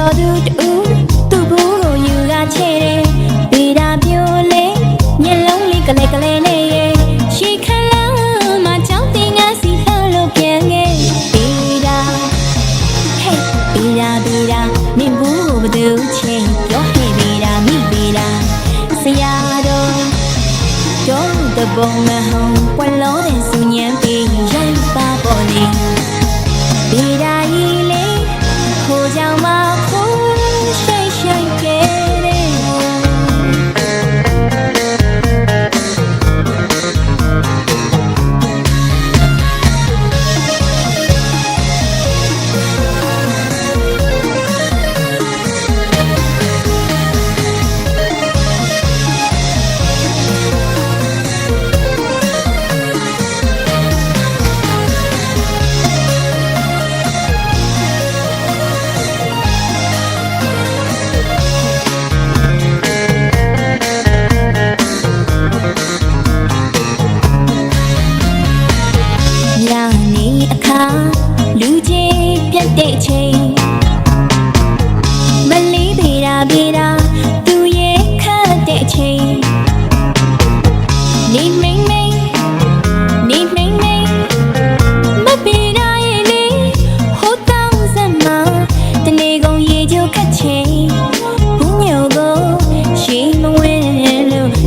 တော်သူတူသူ့ဘူးကိုယူကချေတယ်ဒေတာပြိုလေးမျက်လုံးလေးကလေးကလေးနဲ့ရေရှေခလာမှာကြောင်းတင်ကစီလှလို့ပြန်ငယ်ဒေတာဟေးဒေတာဒေတာနင်ဘူးကိုဘသူချေပြောဟေးဒေတာမိဒေတာဆရာတော်တော်တဲ့ဘုံမဟုတ်ပွက်လို့တဲ့ဆူညံပြီးရိုက်ပါပေါ်နေ